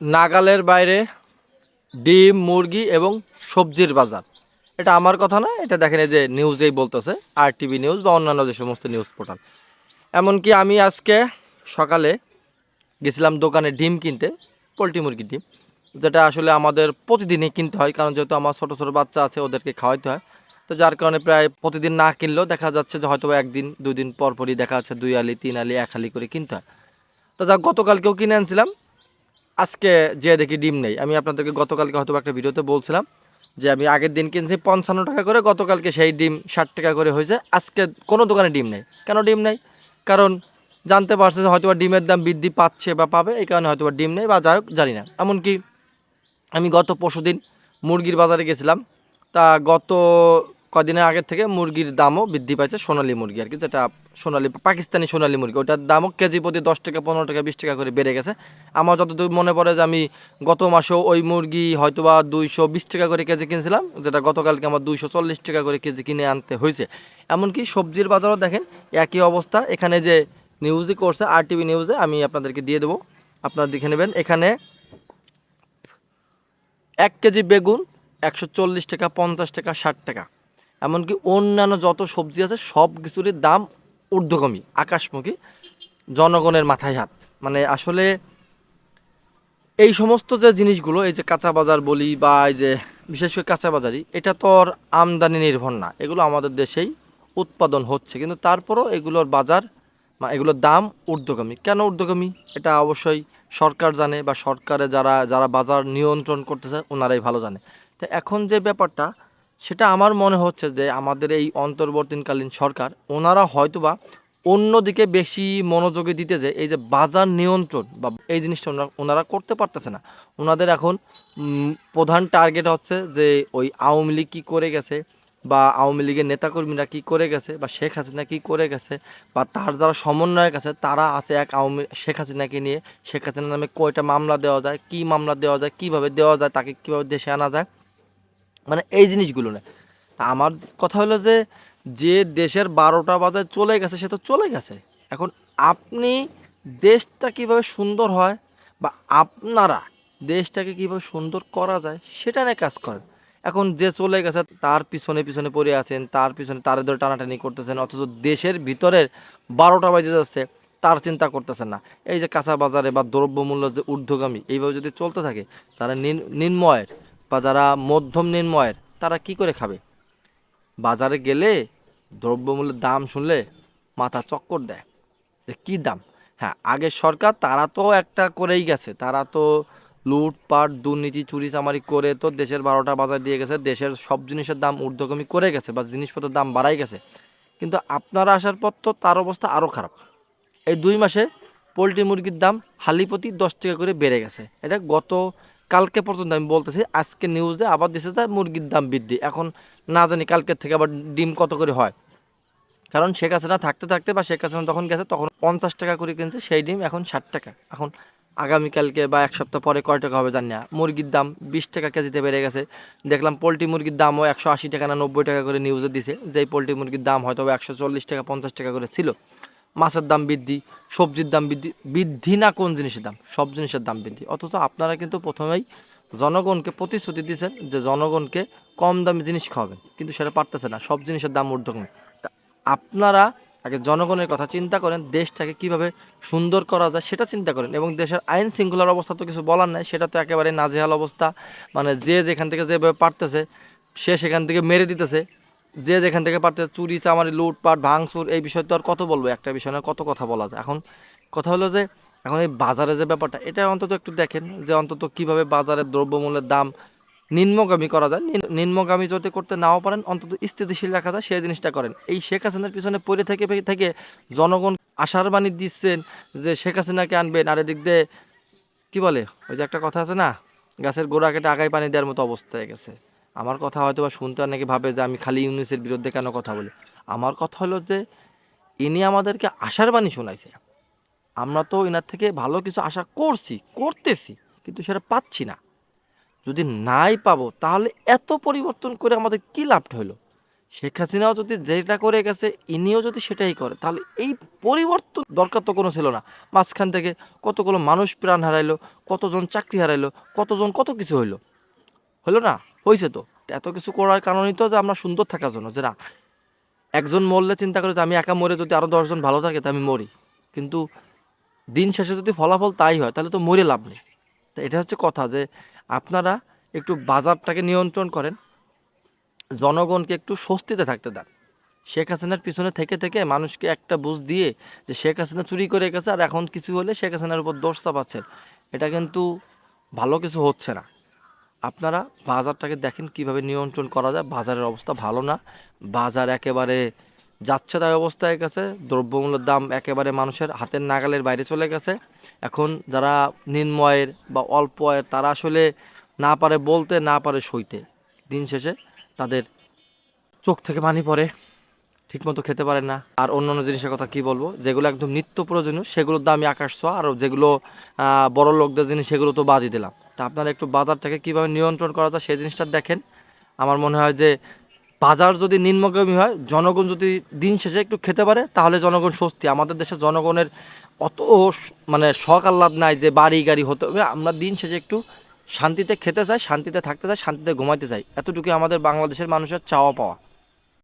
নাগালের বাইরে ডিম, মুরগি এবং সবজির বাজার। এটা আমার কথা না, এটা দেখেন এই যে নিউজেই বলতেছে, আর টিভি নিউজ বা অন্যান্য যে সমস্ত নিউজ পোর্টাল। এমনকি আমি আজকে সকালে গেছিলাম দোকানে ডিম কিনতে, পোলট্রি মুরগির ডিম, যেটা আসলে আমাদের প্রতিদিনই কিনতে হয়, কারণ যেহেতু আমার ছোটো ছোটো বাচ্চা আছে, ওদেরকে খাওয়াইতে হয়। তো যার কারণে প্রায় প্রতিদিন না কিনলেও দেখা যাচ্ছে যে হয়তো একদিন, দুদিন পরপরই দেখা যাচ্ছে দুই আলি, তিন আলি, এক আলি করে কিনতে হয়। তো যা গতকালকেও কিনে আনছিলাম আজকে যে দেখি ডিম নেই, আমি আপনাদেরকে গতকালকে হয়তো একটা ভিডিওতে বলছিলাম যে আমি আগের দিন কিনছি পঞ্চান্ন টাকা করে, গতকালকে সেই ডিম ষাট টাকা করে হয়েছে, আজকে কোনো দোকানে ডিম নেই। কেন ডিম নেই? কারণ জানতে পারছে যে হয়তো ডিমের দাম বৃদ্ধি পাচ্ছে বা পাবে, এই কারণে হয়তো ডিম নেই বা যাই হোক, জানি না। এমনকি আমি গত পরশুদিন মুরগির বাজারে গেছিলাম, তা গত কদিনের আগের থেকে মুরগির দামও বৃদ্ধি পাইছে, সোনালী মুরগি আর কি, যেটা সোনালী, পাকিস্তানি সোনালী মুরগি। ওটার দামও কেজি প্রতি দশ টাকা, পনেরো টাকা, বিশ টাকা করে বেড়ে গেছে। আমার যতদূর মনে পড়ে যে আমি গত মাসেও ওই মুরগি হয়তো বা দুইশো বিশ টাকা করে কেজি কিনছিলাম, যেটা গতকালকে আমার দুইশো চল্লিশ টাকা করে কেজি কিনে আনতে হয়েছে। এমনকি সবজির বাজারও দেখেন, একই অবস্থা। এখানে যে নিউজই করছে আর টিভি নিউজে আমি আপনাদেরকে দিয়ে দেবো। আপনারা দেখে নেবেন, এখানে এক কেজি বেগুন একশো চল্লিশ টাকা, পঞ্চাশ টাকা, ষাট টাকা। এমনকি অন্যান্য যত সবজি আছে, সব কিছুরই দাম ঊর্ধ্বগামী, আকাশমুখী, জনগণের মাথায় হাত। মানে আসলে এই সমস্ত যে জিনিসগুলো, এই যে কাঁচা বাজার বলি বা এই যে বিশেষ করে কাঁচা বাজারি এটা তো আর আমদানি নির্ভর না। এগুলো আমাদের দেশেই উৎপাদন হচ্ছে, কিন্তু তারপরও এগুলোর বাজার বা এগুলোর দাম ঊর্ধ্বগামী। কেন ঊর্ধ্বগামী? এটা অবশ্যই সরকার জানে বা সরকারে যারা যারা বাজার নিয়ন্ত্রণ করতেছে, ওনারাই ভালো জানে। তো এখন যে ব্যাপারটা সেটা আমার মনে হচ্ছে যে আমাদের এই অন্তর্বর্তীকালীন সরকার, ওনারা হয়তোবা অন্যদিকে বেশি মনোযোগী দিতে যে এই যে বাজার নিয়ন্ত্রণ বা এই জিনিসটা ওনারা ওনারা করতে পারতেছে না। ওনাদের এখন প্রধান টার্গেট হচ্ছে যে ওই আওয়ামী লীগ কী করে গেছে বা আওয়ামী লীগের নেতাকর্মীরা কী করে গেছে বা শেখ হাসিনা কী করে গেছে বা তার যারা সমন্বয়ক আছে, তারা আছে এক আওয়ামী, শেখ হাসিনাকে নিয়ে। শেখ হাসিনার নামে কয়টা মামলা দেওয়া যায়, কী মামলা দেওয়া যায়, কীভাবে দেওয়া যায়, তাকে কীভাবে দেশে আনা যায় মানে এই জিনিসগুলো না। আমার কথা হলো যে যে দেশের বারোটা বাজার চলে গেছে, সে তো চলে গেছে। এখন আপনি দেশটা কীভাবে সুন্দর হয় বা আপনারা দেশটাকে কীভাবে সুন্দর করা যায়, সেটা নিয়ে কাজ করেন। এখন যে চলে গেছে, তার পিছনে পিছনে পড়ে আছেন, তার পিছনে তার ধরে টানাটানি করতেছেন, অথচ দেশের ভিতরের বারোটা বাজে যাচ্ছে, তার চিন্তা করতেছেন না। এই যে কাঁচা বাজারে বা দ্রব্যমূল্য যে ঊর্ধ্বগামী, এইভাবে যদি চলতে থাকে তারা নিন নিম্নয়ের বা যারা মধ্যম নিম্নয়ের তারা কি করে খাবে? বাজারে গেলে দ্রব্যমূল্যের দাম শুনলে মাথা চক্কর দেয়। যে কী দাম? হ্যাঁ আগের সরকার তারা তো একটা করেই গেছে। তারা তো লুটপাট, দুর্নীতি চুরি চামারি করে তো দেশের বারোটা বাজার দিয়ে গেছে। দেশের সব জিনিসের দাম ঊর্ধ্বগামী করে গেছে বা জিনিসপত্রের দাম বাড়াই গেছে। কিন্তু আপনারা আসার পর তো তার অবস্থা আরও খারাপ। এই দুই মাসে পোলট্রি মুরগির দাম হালি প্রতি দশ টাকা করে বেড়ে গেছে। এটা গত কালকে পর্যন্ত আমি বলতেছি, আজকে নিউজে আবার দিছে যে মুরগির দাম বৃদ্ধি। এখন না জানি কালকের থেকে আবার ডিম কত করে হয়। কারণ শেখ হাসিনা থাকতে থাকতে বা শেখ হাসিনা তখন গেছে, তখন পঞ্চাশ টাকা করে কিনছে, সেই ডিম এখন ষাট টাকা। এখন আগামীকালকে বা এক সপ্তাহ পরে কয় টাকা হবে জানি না। মুরগির দাম বিশ টাকা কেজিতে বেড়ে গেছে। দেখলাম পোলট্রি মুরগির দামও একশো আশি টাকা না নব্বই টাকা করে নিউজে দিছে। যেই পোলট্রি মুরগির দাম হয়তো একশো চল্লিশ টাকা, পঞ্চাশ টাকা করে ছিল। মাছের দাম বৃদ্ধি, সবজির দাম বৃদ্ধি বৃদ্ধি না কোন জিনিসের দাম, সব জিনিসের দাম বৃদ্ধি। অথচ আপনারা কিন্তু প্রথমেই জনগণকে প্রতিশ্রুতি দিয়েছেন যে জনগণকে কম দামি জিনিস খাওয়াবেন, কিন্তু সেটা পারতেছে না, সব জিনিসের দাম ঊর্ধ্বগামী তা আপনারা আগে জনগণের কথা চিন্তা করেন, দেশটাকে কীভাবে সুন্দর করা যায় সেটা চিন্তা করেন, এবং দেশের আইন শৃঙ্খলার অবস্থা তো কিছু বলার নাই, সেটা তো একেবারে নাজেহাল অবস্থা মানে যে যেখান থেকে যেভাবে পারতেছে, সে সেখান থেকে মেরে দিতেছে। যে যেখান থেকে পারতেছে চুরি, চামারি, লুটপাট, ভাঙচুর এই বিষয় তো আর কত বলব? একটা বিষয় না, কত কথা বলা যায়। এখন কথা হলো যে, এখন এই বাজারে যে ব্যাপারটা, এটা অন্তত একটু দেখেন যে অন্তত কীভাবে বাজারের দ্রব্যমূল্যের দাম নিম্নগামী করা যায়। নিম্নগামী যদি করতে নাও পারেন, অন্তত স্থিতিশীল রাখা যায়, সেই জিনিসটা করেন। এই শেখ হাসিনার পিছনে পড়ে থেকে থেকে জনগণ আশার বাণী দিচ্ছেন যে শেখ হাসিনাকে আনবেন, আর এদিক দিয়ে কী বলে? ওই যে একটা কথা আছে না, গাছের গোড়া কেটে আগায় পানি দেওয়ার মতো অবস্থা হয়ে গেছে। আমার কথা হয়তো বা শুনতে অনেকে ভাবে যে আমি খালি ইউনিসের বিরুদ্ধে কেন কথা বলি। আমার কথা হলো যে, ইনি আমাদেরকে আশার বাণী শোনাইছে। আমরা তো এনার থেকে ভালো কিছু আশা করছি, করতেছি, কিন্তু সেটা পাচ্ছি না। যদি নাই পাবো, তাহলে এত পরিবর্তন করে আমাদের কী লাভ হইল শেখ হাসিনাও যদি যেটা করে গেছে, ইনিও যদি সেটাই করে, তাহলে এই পরিবর্তন দরকার তো কোনো ছিল না। মাঝখান থেকে কতগুলো মানুষ প্রাণ হারাইলো, কতজন চাকরি হারাইলো, কতজন কত কিছু হইল। হলো না? হয়েছে তো। এত কিছু করার কারণেই তো যে আমরা সুন্দর থাকার জন্য, যে না, একজন মরলে চিন্তা করে যে আমি একা মরে যদি আরও দশজন ভালো থাকে, তো আমি মরি। কিন্তু দিন শেষে যদি ফলাফল তাই হয়, তাহলে তো মরে লাভ নেই। তো এটা হচ্ছে কথা যে আপনারা একটু বাজারটাকে নিয়ন্ত্রণ করেন, জনগণকে একটু স্বস্তিতে থাকতে দেন। শেখ হাসিনার পিছনে থেকে থেকে মানুষকে একটা বুঝ দিয়ে যে শেখ হাসিনা চুরি করে গেছে, আর এখন কিছু হলে শেখ হাসিনার উপর দোষ চাপাচ্ছেন। এটা কিন্তু ভালো কিছু হচ্ছে না। আপনারা বাজারটাকে দেখেন কীভাবে নিয়ন্ত্রণ করা যায়। বাজারের অবস্থা ভালো না। বাজার একেবারে যাচ্ছে তাই অবস্থায় গেছে। দ্রব্যমূল্যের দাম একেবারে মানুষের হাতের নাগালের বাইরে চলে গেছে। এখন যারা নিম্নয়ের বা অল্প আয়ের তারা আসলে না পারে বলতে, না পারে সইতে। দিন শেষে তাদের চোখ থেকে পানি পড়ে, ঠিকমতো খেতে পারে না। আর অন্য অন্য জিনিসের কথা কি বলব? যেগুলো একদম নিত্য প্রয়োজনীয়, সেগুলোর দামই আকাশ ছোঁয়া। আর যেগুলো বড় লোকদের জিনিস, সেগুলো তো বাদই দিলাম। তা আপনারা একটু বাজারটাকে কীভাবে নিয়ন্ত্রণ করা যায় সেই জিনিসটা দেখেন। আমার মনে হয় যে বাজার যদি নিম্নগামী হয়, জনগণ যদি দিন শেষে একটু খেতে পারে, তাহলে জনগণ স্বস্তি। আমাদের দেশে জনগণের অত মানে শখ আহ্লাদ নাই যে বাড়ি গাড়ি হতে হবে। আমরা দিন শেষে একটু শান্তিতে খেতে চাই, শান্তিতে থাকতে চাই, শান্তিতে ঘুমাইতে চাই। এতটুকুই আমাদের বাংলাদেশের মানুষের চাওয়া পাওয়া।